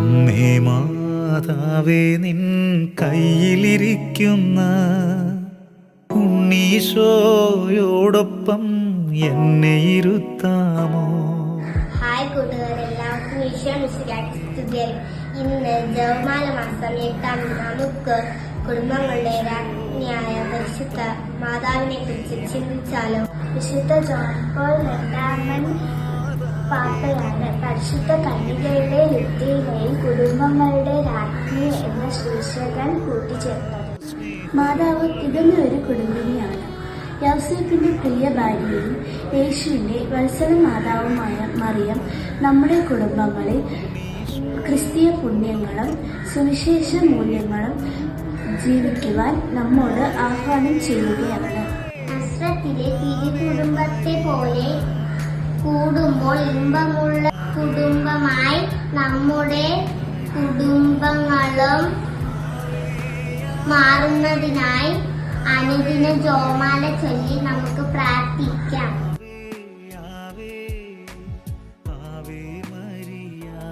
അമ്മേ മാതാവേ നിൻ കയ്യിലിരിക്കുന്ന ഉണ്ണീശോയോടൊപ്പം എന്നെ ഇരുത്താമോ? ഹായ് കൂട്ടുകാരെല്ലാവർക്കും ഈശോ മിശിഹായ്ക്ക് ഇന്ന് ജവമാല മാസം എട്ടാം നമുക്ക് കുടുംബങ്ങളുടെ രാജ്ഞിയായ പരിശുദ്ധ മാതാവിനെ കുറിച്ച് ചിന്തിച്ചാലോ? വിശുദ്ധ ജോൺ പോൾ പാപ്പയാണ് പരിശുദ്ധ കന്യകയുടെ യുദ്ധയിലെയും കുടുംബങ്ങളുടെ രാജ്ഞി എന്ന ശീർഷകൻ കൂട്ടിച്ചേർത്തത് മാതാവ് തികഞ്ഞ ഒരു കുടുംബിനിയാണ് യൗസേപ്പിന്റെ പ്രിയ ഭാര്യയും യേശുവിന്റെ വത്സര മാതാവുമായ മറിയം നമ്മുടെ കുടുംബങ്ങളിൽ ക്രിസ്തീയ പുണ്യങ്ങളും സുവിശേഷ മൂല്യങ്ങളും ജീവിക്കുവാൻ നമ്മോട് ആഹ്വാനം ചെയ്യുകയാണ്. നസ്രത്തിലെ തിരുകുടുംബത്തെ പോലെ നോക്കുമ്പോൾ ഇമ്പമുള്ള കുടുംബമായി നമ്മുടെ കുടുംബങ്ങളും മാറുന്നതിനായി അനുദിന ജോമാല ചൊല്ലി നമുക്ക് പ്രാർത്ഥിക്കാം.